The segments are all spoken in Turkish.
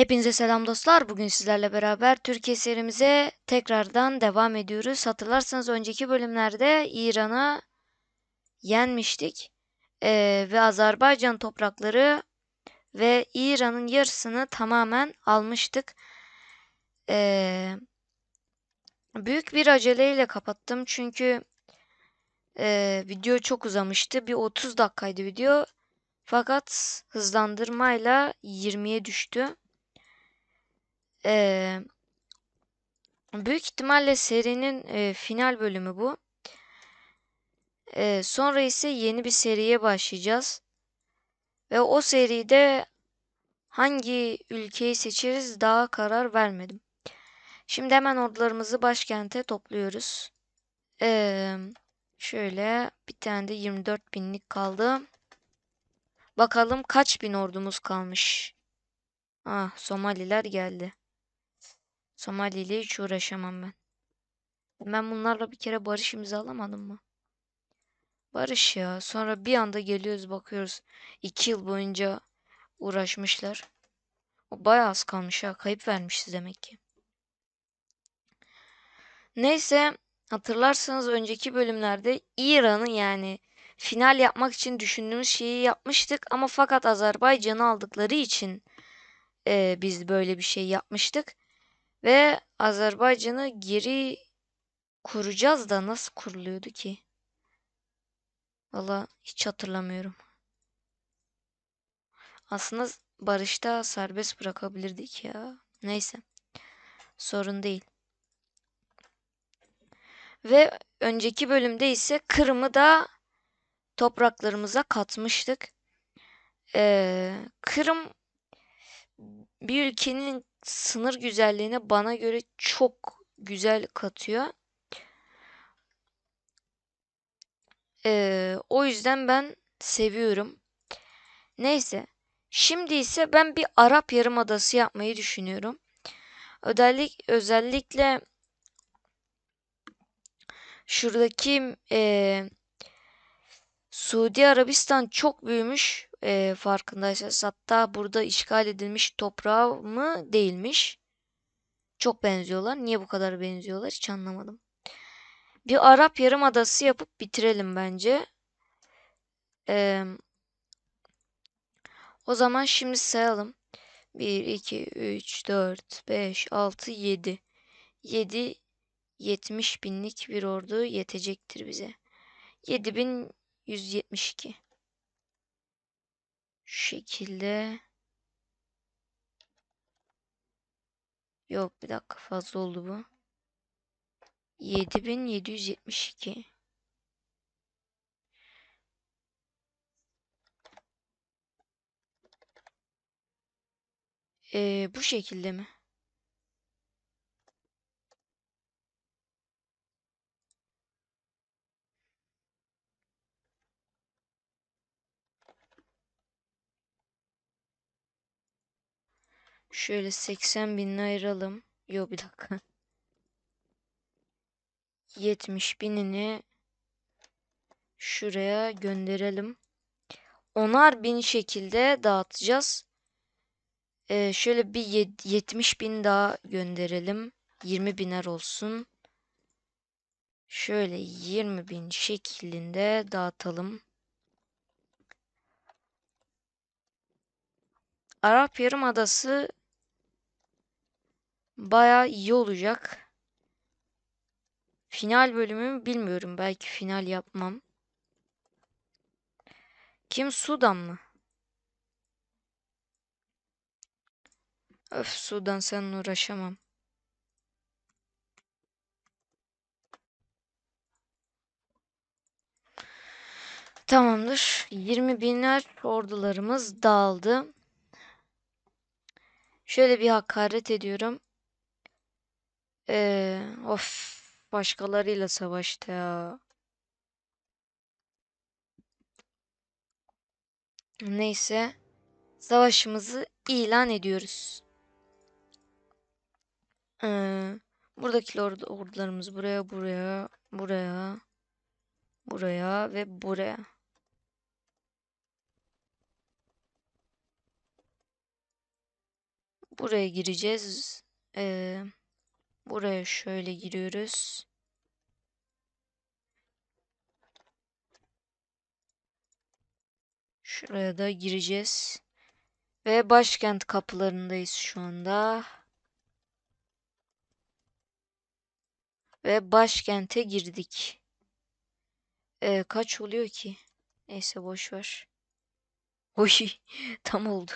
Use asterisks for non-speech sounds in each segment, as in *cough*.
Hepinize selam dostlar. Bugün sizlerle beraber Türkiye serimize tekrardan devam ediyoruz. Hatırlarsanız önceki bölümlerde İran'ı yenmiştik. Ee, ve Azerbaycan toprakları ve İran'ın yarısını tamamen almıştık. Ee, büyük bir aceleyle kapattım çünkü e, video çok uzamıştı. Bir 30 dakikaydı video. Fakat hızlandırmayla 20'ye düştü. Ee, büyük ihtimalle serinin e, final bölümü bu. Ee, sonra ise yeni bir seriye başlayacağız. Ve o seride hangi ülkeyi seçeriz daha karar vermedim. Şimdi hemen ordularımızı başkente topluyoruz. Ee, şöyle bir tane de 24 binlik kaldı. Bakalım kaç bin ordumuz kalmış. Ah Somaliler geldi. Somali ile hiç uğraşamam ben. Ben bunlarla bir kere barış imzalamadım mı? Barış ya. Sonra bir anda geliyoruz bakıyoruz. iki yıl boyunca uğraşmışlar. O bayağı az kalmış ha. Kayıp vermişiz demek ki. Neyse hatırlarsanız önceki bölümlerde İran'ı yani final yapmak için düşündüğümüz şeyi yapmıştık ama fakat Azerbaycan'ı aldıkları için e, biz böyle bir şey yapmıştık. Ve Azerbaycan'ı geri kuracağız da nasıl kuruluyordu ki? Valla hiç hatırlamıyorum. Aslında barışta serbest bırakabilirdik ya. Neyse. Sorun değil. Ve önceki bölümde ise Kırım'ı da topraklarımıza katmıştık. Ee, Kırım bir ülkenin sınır güzelliğine bana göre çok güzel katıyor. Ee, o yüzden ben seviyorum. Neyse. Şimdi ise ben bir Arap Yarımadası yapmayı düşünüyorum. Özellik, özellikle şuradaki e, Suudi Arabistan çok büyümüş e, farkındaysanız. Hatta burada işgal edilmiş toprağı mı değilmiş. Çok benziyorlar. Niye bu kadar benziyorlar hiç anlamadım. Bir Arap Yarımadası yapıp bitirelim bence. Ee, o zaman şimdi sayalım. 1, 2, 3, 4, 5, 6, 7. 7, 70 binlik bir ordu yetecektir bize. 7172. Şu şekilde. Yok bir dakika fazla oldu bu. 7772. Ee, bu şekilde mi? Şöyle 80 bin ayıralım. Yok bir dakika. 70 binini şuraya gönderelim. Onar bin şekilde dağıtacağız. Ee, şöyle bir 70 bin daha gönderelim. 20 biner olsun. Şöyle 20 bin şeklinde dağıtalım. Arap Yarımadası baya iyi olacak. Final bölümü bilmiyorum. Belki final yapmam. Kim Sudan mı? Öf Sudan seninle uğraşamam. Tamamdır. 20 binler ordularımız dağıldı. Şöyle bir hakaret ediyorum. Ee, of başkalarıyla savaştı ya. Neyse. Savaşımızı ilan ediyoruz. Ee, buradaki ordu, ordularımız buraya, buraya, buraya, buraya ve buraya. Buraya gireceğiz. Ee, buraya şöyle giriyoruz. Şuraya da gireceğiz. Ve başkent kapılarındayız şu anda. Ve başkente girdik. Ee, kaç oluyor ki? Neyse boş ver. Oy *laughs* tam oldu.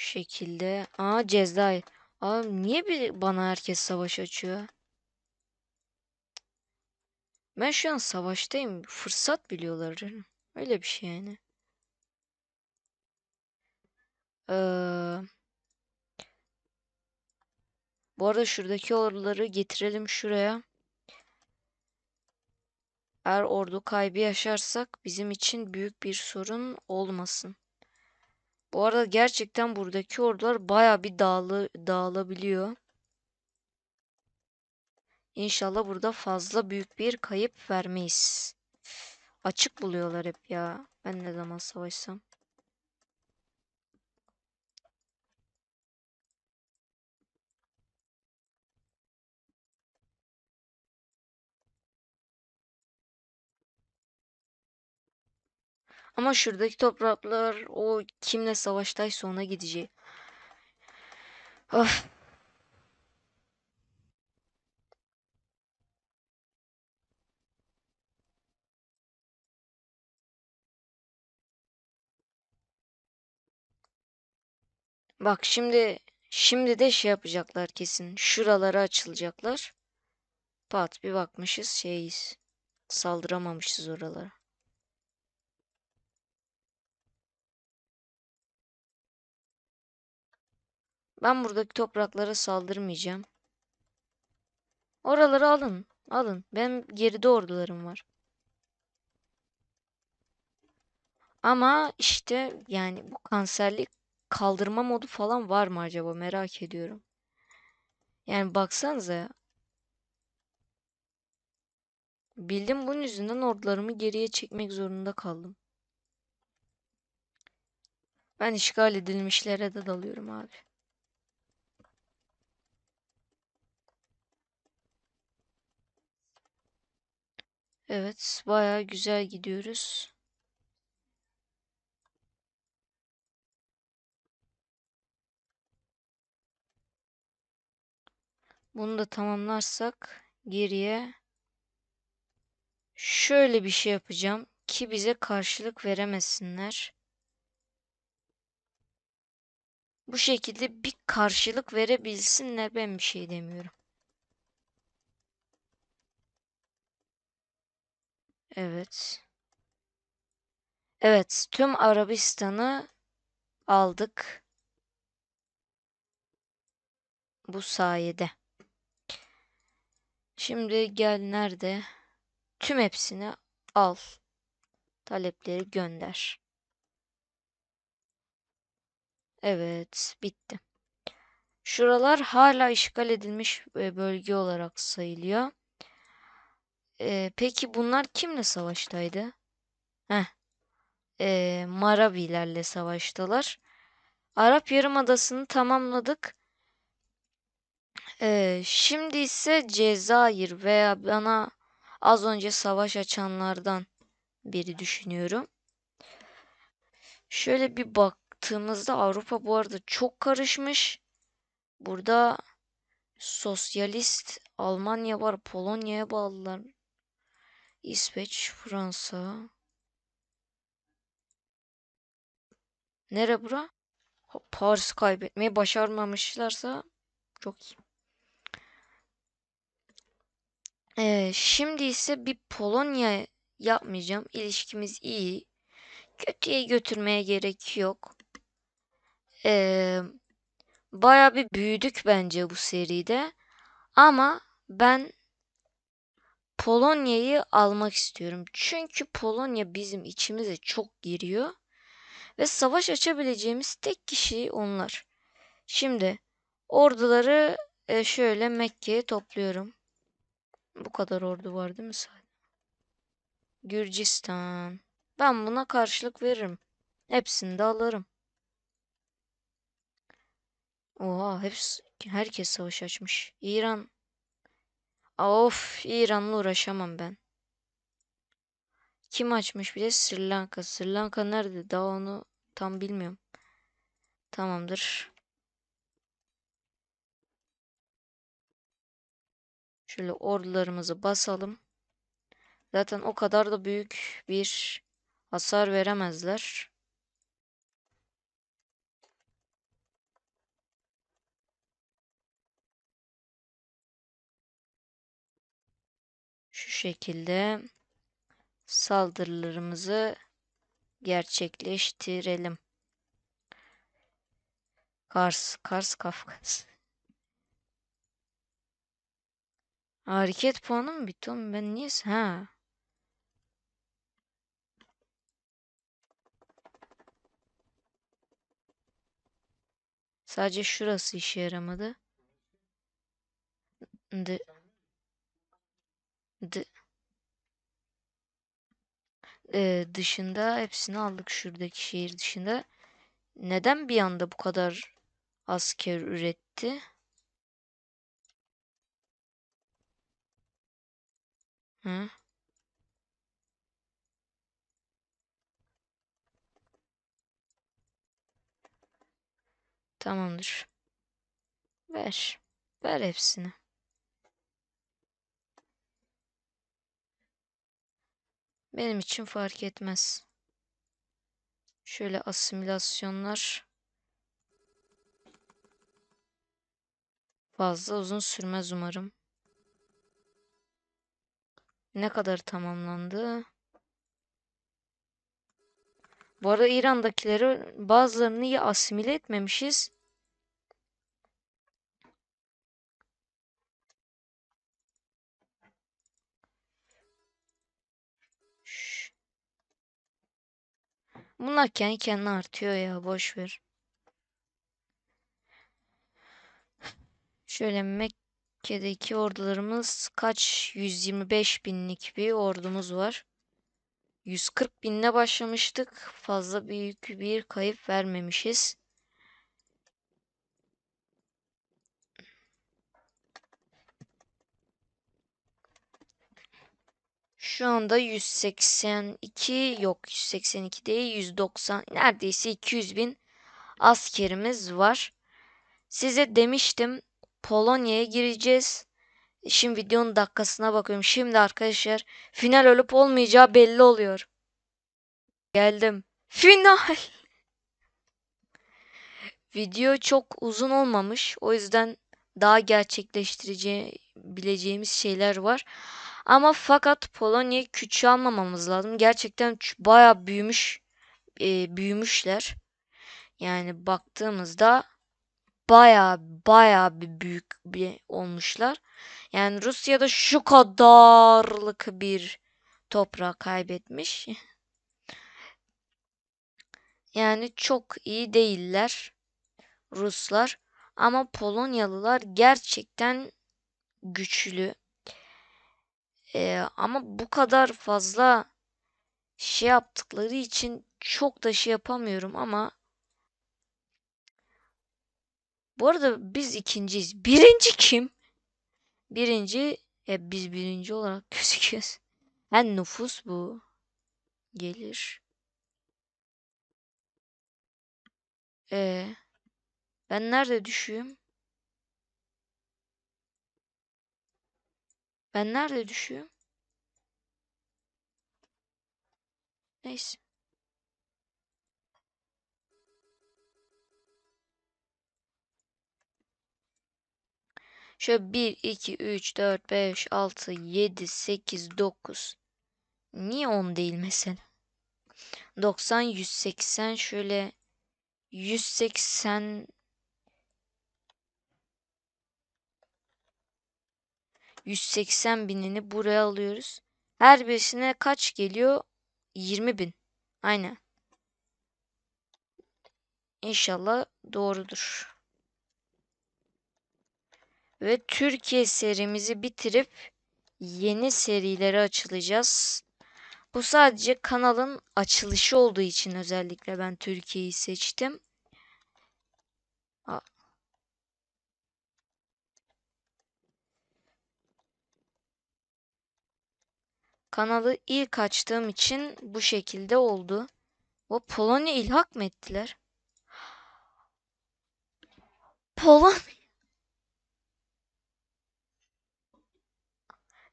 Şu şekilde. Aa Cezayir. Abi niye bir bana herkes savaş açıyor? Ben şu an savaştayım. Fırsat biliyorlar canım. Öyle bir şey yani. Ee, bu arada şuradaki orduları getirelim şuraya. Eğer ordu kaybı yaşarsak bizim için büyük bir sorun olmasın. Bu arada gerçekten buradaki ordular baya bir dağılı, dağılabiliyor. İnşallah burada fazla büyük bir kayıp vermeyiz. Açık buluyorlar hep ya. Ben ne zaman savaşsam. Ama şuradaki topraklar o kimle savaştaysa ona gidecek. Of. Bak şimdi şimdi de şey yapacaklar kesin. Şuralara açılacaklar. Pat bir bakmışız şeyiz. Saldıramamışız oralara. Ben buradaki topraklara saldırmayacağım. Oraları alın. Alın. Benim geride ordularım var. Ama işte yani bu kanserlik kaldırma modu falan var mı acaba merak ediyorum. Yani baksanıza ya. Bildim bunun yüzünden ordularımı geriye çekmek zorunda kaldım. Ben işgal edilmişlere de dalıyorum abi. Evet, bayağı güzel gidiyoruz. Bunu da tamamlarsak geriye şöyle bir şey yapacağım ki bize karşılık veremesinler. Bu şekilde bir karşılık verebilsinler ben bir şey demiyorum. Evet. Evet, tüm Arabistan'ı aldık. Bu sayede. Şimdi gel nerede? Tüm hepsini al. Talepleri gönder. Evet, bitti. Şuralar hala işgal edilmiş e, bölge olarak sayılıyor. Ee, peki bunlar kimle savaştaydı? Heh. Ee, Maravilerle savaştılar. Arap Yarımadası'nı tamamladık. Ee, şimdi ise Cezayir veya bana az önce savaş açanlardan biri düşünüyorum. Şöyle bir baktığımızda Avrupa bu arada çok karışmış. Burada sosyalist Almanya var, Polonya'ya bağlılar. İsveç, Fransa. Nere bura? Paris kaybetmeyi başarmamışlarsa çok iyi. Ee, şimdi ise bir Polonya yapmayacağım. İlişkimiz iyi. Kötüye götürmeye gerek yok. Ee, Baya bir büyüdük bence bu seride. Ama ben Polonya'yı almak istiyorum. Çünkü Polonya bizim içimize çok giriyor. Ve savaş açabileceğimiz tek kişi onlar. Şimdi orduları e, şöyle Mekke'ye topluyorum. Bu kadar ordu var değil mi sadece? Gürcistan. Ben buna karşılık veririm. Hepsini de alırım. Oha hepsi herkes savaş açmış. İran. Of İran'la uğraşamam ben. Kim açmış bir de Sri Lanka. Sri Lanka nerede? Daha onu tam bilmiyorum. Tamamdır. Şöyle ordularımızı basalım. Zaten o kadar da büyük bir hasar veremezler. Şu şekilde saldırılarımızı gerçekleştirelim. Kars, Kars, Kafkas. Hareket puanı mı bitti oğlum? Ben niye? Ha. Sadece şurası işe yaramadı. D D ee, dışında hepsini aldık şuradaki şehir dışında. Neden bir anda bu kadar asker üretti? Hı? Tamamdır. Ver. Ver hepsini. Benim için fark etmez. Şöyle asimilasyonlar fazla uzun sürmez umarım. Ne kadar tamamlandı? Bu arada İran'dakileri bazılarını iyi asimile etmemişiz. Bunlar kendi kendine artıyor ya boş ver. Şöyle Mekke'deki ordularımız kaç? 125 binlik bir ordumuz var. 140 binle başlamıştık. Fazla büyük bir kayıp vermemişiz. Şu anda 182 yok 182 değil 190 neredeyse 200 bin askerimiz var. Size demiştim Polonya'ya gireceğiz. Şimdi videonun dakikasına bakıyorum. Şimdi arkadaşlar final olup olmayacağı belli oluyor. Geldim. Final. *laughs* Video çok uzun olmamış. O yüzden daha gerçekleştirebileceğimiz şeyler var. Ama fakat Polonya'yı küçüğe almamamız lazım. Gerçekten baya büyümüş e, büyümüşler. Yani baktığımızda baya baya bir büyük bir olmuşlar. Yani Rusya'da şu kadarlık bir toprağı kaybetmiş. Yani çok iyi değiller Ruslar. Ama Polonyalılar gerçekten güçlü. Ee, ama bu kadar fazla şey yaptıkları için çok da şey yapamıyorum ama bu arada biz ikinciyiz. Birinci kim? Birinci e, biz birinci olarak *laughs* gözüküyoruz. En nüfus bu. Gelir. Ee, ben nerede düşüyorum? Ben nerede düşüyorum? Neyse. Şöyle 1, 2, 3, 4, 5, 6, 7, 8, 9. Niye 10 değil mesela? 90, 180 şöyle 180 180 binini buraya alıyoruz. Her birisine kaç geliyor? 20 bin. Aynen. İnşallah doğrudur. Ve Türkiye serimizi bitirip yeni serileri açılacağız. Bu sadece kanalın açılışı olduğu için özellikle ben Türkiye'yi seçtim. Kanalı ilk açtığım için bu şekilde oldu. O Polonya ilhak mı ettiler? Polonya.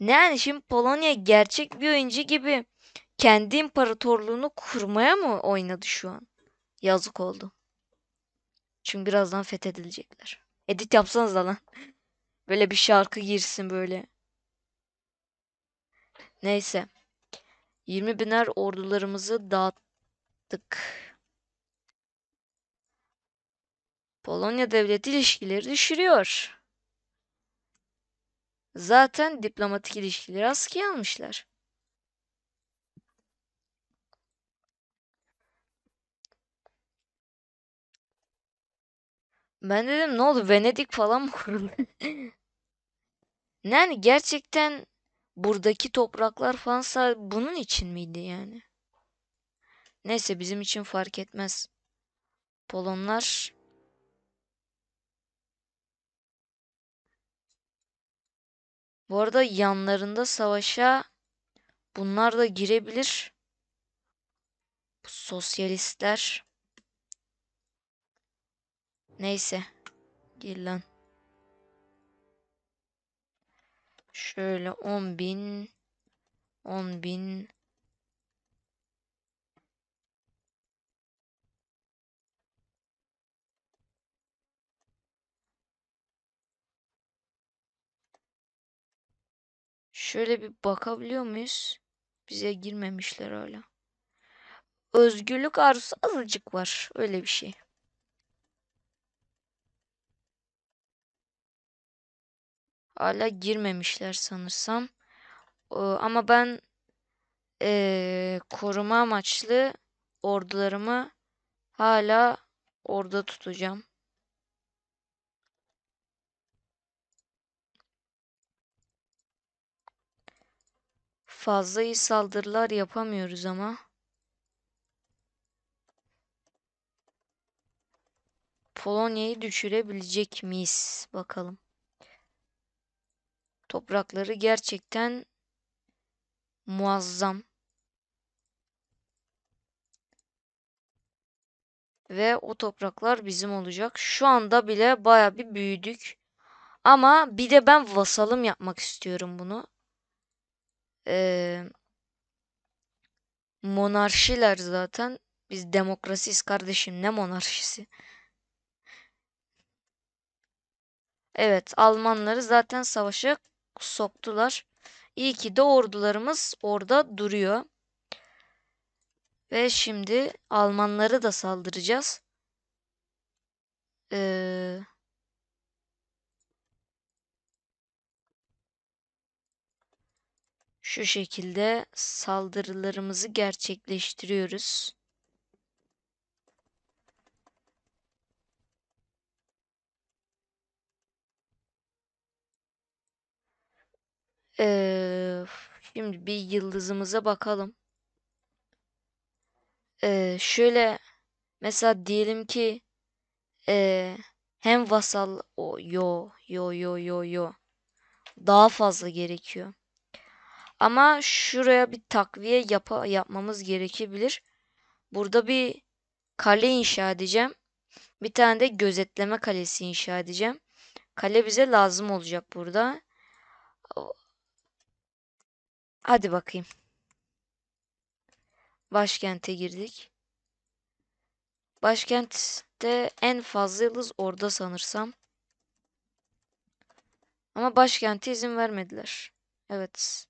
Ne yani şimdi Polonya gerçek bir oyuncu gibi kendi imparatorluğunu kurmaya mı oynadı şu an? Yazık oldu. Çünkü birazdan fethedilecekler. Edit yapsanız da lan. Böyle bir şarkı girsin böyle. Neyse. 20 biner ordularımızı dağıttık. Polonya devleti ilişkileri düşürüyor. Zaten diplomatik ilişkileri askıya almışlar. Ben dedim ne oldu Venedik falan mı kuruldu? *laughs* Yani gerçekten buradaki topraklar falan bunun için miydi yani? Neyse bizim için fark etmez. Polonlar bu arada yanlarında savaşa bunlar da girebilir. Bu sosyalistler. Neyse. Gir lan. Şöyle 10 bin 10 bin Şöyle bir bakabiliyor muyuz? Bize girmemişler hala. Özgürlük arzusu azıcık var. Öyle bir şey. Hala girmemişler sanırsam. Ama ben ee, koruma amaçlı ordularımı hala orada tutacağım. Fazla iyi saldırılar yapamıyoruz ama. Polonya'yı düşürebilecek miyiz? Bakalım. Toprakları gerçekten muazzam. Ve o topraklar bizim olacak. Şu anda bile baya bir büyüdük. Ama bir de ben vasalım yapmak istiyorum bunu. Ee, monarşiler zaten. Biz demokrasiyiz kardeşim. Ne monarşisi? Evet, Almanları zaten savaşa soktular. İyi ki de ordularımız orada duruyor. Ve şimdi Almanları da saldıracağız. Ee, şu şekilde saldırılarımızı gerçekleştiriyoruz. Ee, şimdi bir yıldızımıza bakalım. Ee, şöyle mesela diyelim ki ee, hem vasal o yo yo yo yo yo daha fazla gerekiyor. Ama şuraya bir takviye yap yapmamız gerekebilir. Burada bir kale inşa edeceğim. Bir tane de gözetleme kalesi inşa edeceğim. Kale bize lazım olacak burada. Hadi bakayım. Başkente girdik. Başkentte en fazla yıldız orada sanırsam. Ama başkente izin vermediler. Evet.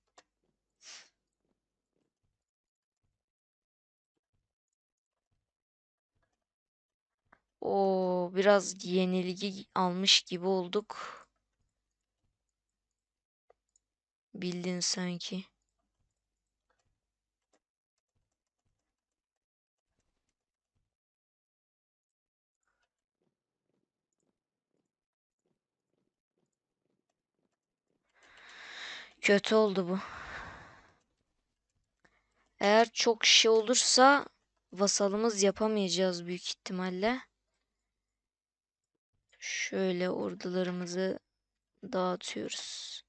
O biraz yenilgi almış gibi olduk. Bildin sanki. Kötü oldu bu. Eğer çok şey olursa vasalımız yapamayacağız büyük ihtimalle. Şöyle ordularımızı dağıtıyoruz.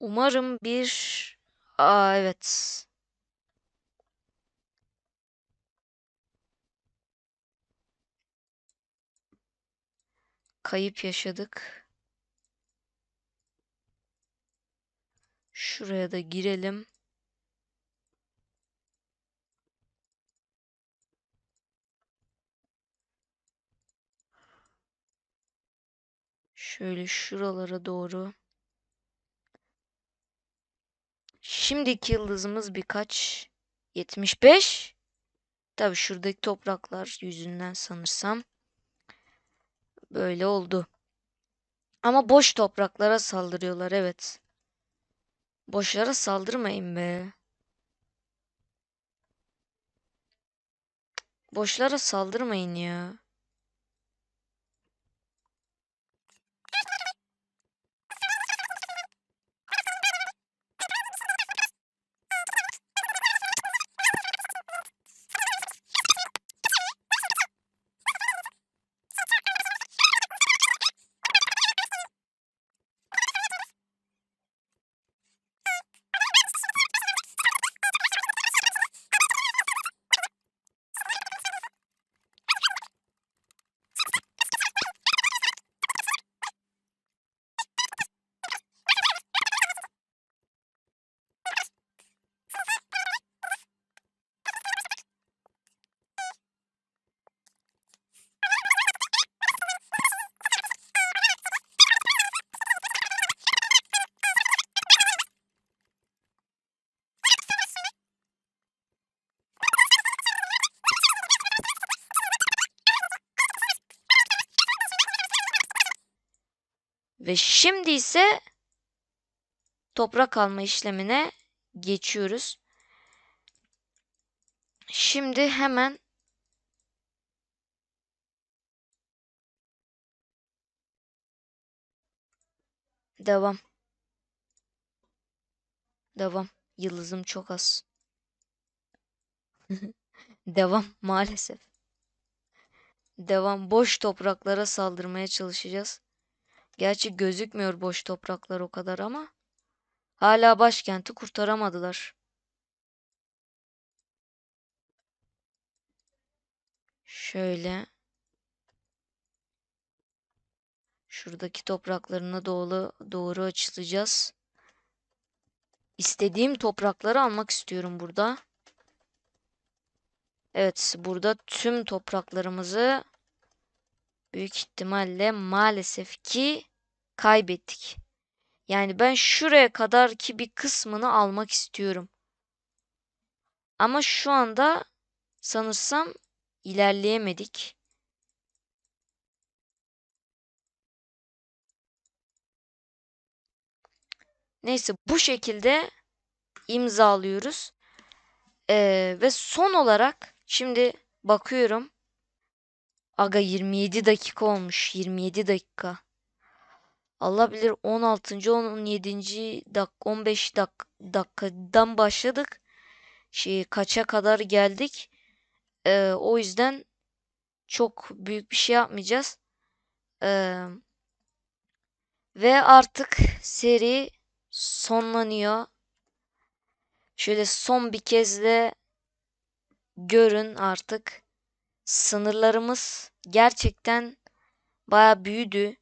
Umarım bir... Aa evet. Kayıp yaşadık. Şuraya da girelim. Şöyle şuralara doğru. Şimdiki yıldızımız birkaç. 75. Tabii şuradaki topraklar yüzünden sanırsam. Böyle oldu. Ama boş topraklara saldırıyorlar evet. Boşlara saldırmayın be. Boşlara saldırmayın ya. Ve şimdi ise toprak alma işlemine geçiyoruz. Şimdi hemen devam. Devam. Yıldızım çok az. *laughs* Devam maalesef. Devam. Boş topraklara saldırmaya çalışacağız. Gerçi gözükmüyor boş topraklar o kadar ama hala başkenti kurtaramadılar. Şöyle şuradaki topraklarına doğru doğru açılacağız. İstediğim toprakları almak istiyorum burada. Evet, burada tüm topraklarımızı büyük ihtimalle maalesef ki kaybettik. Yani ben şuraya kadar ki bir kısmını almak istiyorum. Ama şu anda sanırsam ilerleyemedik. Neyse bu şekilde imzalıyoruz. Ee, ve son olarak şimdi bakıyorum. Aga 27 dakika olmuş. 27 dakika. Allah bilir 16. 17. dak 15 dak dakikadan başladık. Şey kaça kadar geldik. Ee, o yüzden çok büyük bir şey yapmayacağız. Ee, ve artık seri sonlanıyor. Şöyle son bir kez de görün artık. Sınırlarımız gerçekten baya büyüdü.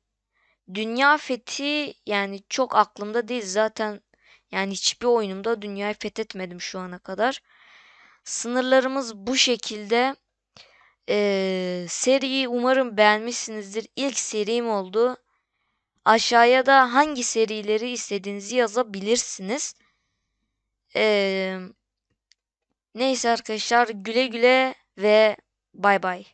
Dünya fethi yani çok aklımda değil zaten yani hiçbir oyunumda dünyayı fethetmedim şu ana kadar. Sınırlarımız bu şekilde. Ee, seriyi umarım beğenmişsinizdir. İlk serim oldu. Aşağıya da hangi serileri istediğinizi yazabilirsiniz. Ee, neyse arkadaşlar güle güle ve Bye bye.